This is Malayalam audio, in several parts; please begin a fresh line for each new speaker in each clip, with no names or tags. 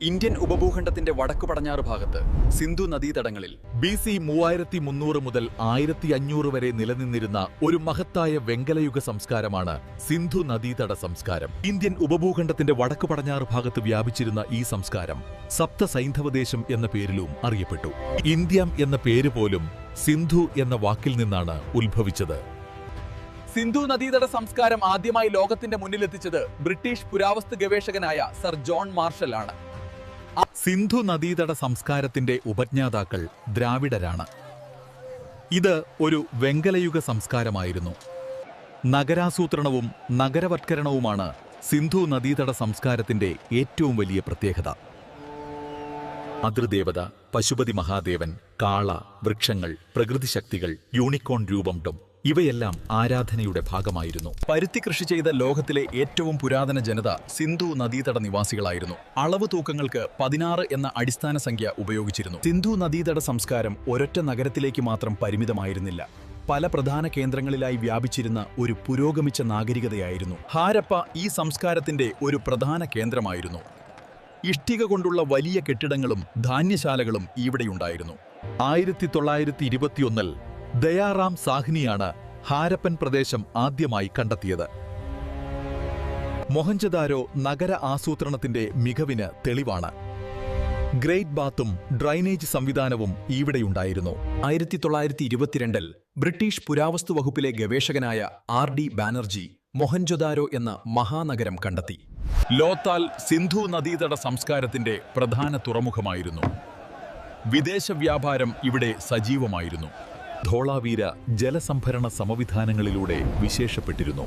ഇന്ത്യൻ ഉപഭൂഖണ്ഡത്തിന്റെ വടക്കു പടഞ്ഞാറ് ഭാഗത്ത് സിന്ധു നദീതടങ്ങളിൽ
ബി സി മൂവായിരത്തി മുന്നൂറ് മുതൽ ആയിരത്തി അഞ്ഞൂറ് വരെ നിലനിന്നിരുന്ന ഒരു മഹത്തായ വെങ്കലയുഗ സംസ്കാരമാണ് സിന്ധു നദീതട സംസ്കാരം. ഇന്ത്യൻ ഉപഭൂഖണ്ഡത്തിന്റെ വടക്കു പടഞ്ഞാറ് ഭാഗത്ത് വ്യാപിച്ചിരുന്ന ഈ സംസ്കാരം സപ്ത സൈന്ധവദേശം എന്ന പേരിലും അറിയപ്പെട്ടു. ഇന്ത്യം എന്ന പേര് പോലും സിന്ധു എന്ന വാക്കിൽ നിന്നാണ് ഉത്ഭവിച്ചത്.
സിന്ധു നദീതട സംസ്കാരം ആദ്യമായി ലോകത്തിന്റെ മുന്നിലെത്തിച്ചത് ബ്രിട്ടീഷ് പുരാവസ്തു ഗവേഷകനായ സർ ജോൺ മാർഷൽ ആണ്.
സിന്ധു നദീതട സംസ്കാരത്തിന്റെ ഉപജ്ഞാതാക്കൾ ദ്രാവിഡരാണ്. ഇത് ഒരു വെങ്കലയുഗ സംസ്കാരമായിരുന്നു. നഗരാസൂത്രണവും നഗരവത്കരണവുമാണ് സിന്ധു നദീതട സംസ്കാരത്തിന്റെ ഏറ്റവും വലിയ പ്രത്യേകത. അതിർദേവത പശുപതി മഹാദേവൻ കാള വൃക്ഷങ്ങൾ പ്രകൃതിശക്തികൾ യൂണിക്കോൺ രൂപം ഇവയെല്ലാം ആരാധനയുടെ ഭാഗമായിരുന്നു.
പരുത്തി കൃഷി ചെയ്ത ലോകത്തിലെ ഏറ്റവും പുരാതന ജനത സിന്ധു നദീതട നിവാസികളായിരുന്നു. അളവ് തൂക്കങ്ങൾക്ക് പതിനാറ് എന്ന അടിസ്ഥാന സംഖ്യ ഉപയോഗിച്ചിരുന്നു. സിന്ധു നദീതട സംസ്കാരം ഒരൊറ്റ നഗരത്തിലേക്ക് മാത്രം പരിമിതമായിരുന്നില്ല. പല പ്രധാന കേന്ദ്രങ്ങളിലായി വ്യാപിച്ചിരുന്ന ഒരു പുരോഗമിച്ച നാഗരികതയായിരുന്നു. ഹാരപ്പ ഈ സംസ്കാരത്തിന്റെ ഒരു പ്രധാന കേന്ദ്രമായിരുന്നു. ഇഷ്ടിക കൊണ്ടുള്ള വലിയ കെട്ടിടങ്ങളും ധാന്യശാലകളും ഇവിടെയുണ്ടായിരുന്നു
ആയിരത്തി തൊള്ളായിരത്തി ഇരുപത്തിയൊന്നിൽ ദയാറാം സാഹ്നിയാണ് ഹാരപ്പൻ പ്രദേശം ആദ്യമായി കണ്ടെത്തിയത്. മൊഹഞ്ചദാരോ നഗര ആസൂത്രണത്തിന്റെ മികവിന് തെളിവാണ്. ഗ്രേറ്റ് ബാത്തും ഡ്രൈനേജ് സംവിധാനവും ഇവിടെയുണ്ടായിരുന്നു.
ആയിരത്തി തൊള്ളായിരത്തി ഇരുപത്തിരണ്ടിൽ ബ്രിട്ടീഷ് പുരാവസ്തു വകുപ്പിലെ ഗവേഷകനായ ആർ ഡി ബാനർജി മൊഹൻജൊദാരോ എന്ന മഹാനഗരം കണ്ടെത്തി. ലോത്താൽ സിന്ധു നദീതട സംസ്കാരത്തിന്റെ പ്രധാന തുറമുഖമായിരുന്നു. വിദേശ വ്യാപാരം ഇവിടെ സജീവമായിരുന്നു.
ധോളാവീര ജലസംഭരണ സമവിധാനങ്ങളിലൂടെ വിശേഷപ്പെട്ടിരുന്നു.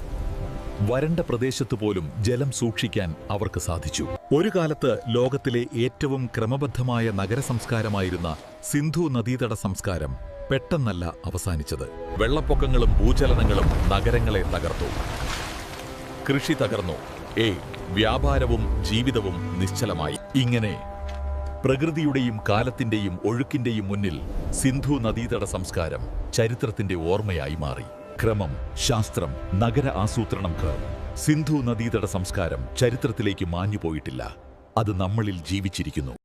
വരണ്ട പ്രദേശത്തു പോലും ജലം സൂക്ഷിക്കാൻ അവർക്ക് സാധിച്ചു. ഒരു കാലത്ത് ലോകത്തിലെ ഏറ്റവും ക്രമബദ്ധമായ നഗരസംസ്കാരമായിരുന്ന സിന്ധു നദീതട സംസ്കാരം പെട്ടെന്നല്ല അവസാനിച്ചത്. വെള്ളപ്പൊക്കങ്ങളും ഭൂചലനങ്ങളും നഗരങ്ങളെ തകർത്തു. കൃഷി തകർന്നു. ഏ വ്യാപാരവും ജീവിതവും നിശ്ചലമായി. ഇങ്ങനെ പ്രകൃതിയുടെയും കാലത്തിന്റെയും ഒഴുക്കിന്റെയും മുന്നിൽ സിന്ധു നദീതട സംസ്കാരം ചരിത്രത്തിന്റെ ഓർമ്മയായി മാറി. ക്രമം ശാസ്ത്രം നഗര ആസൂത്രണം സിന്ധു നദീതട സംസ്കാരം ചരിത്രത്തിലേക്ക് മാഞ്ഞുപോയിട്ടില്ല. അത് നമ്മളിൽ ജീവിച്ചിരിക്കുന്നു.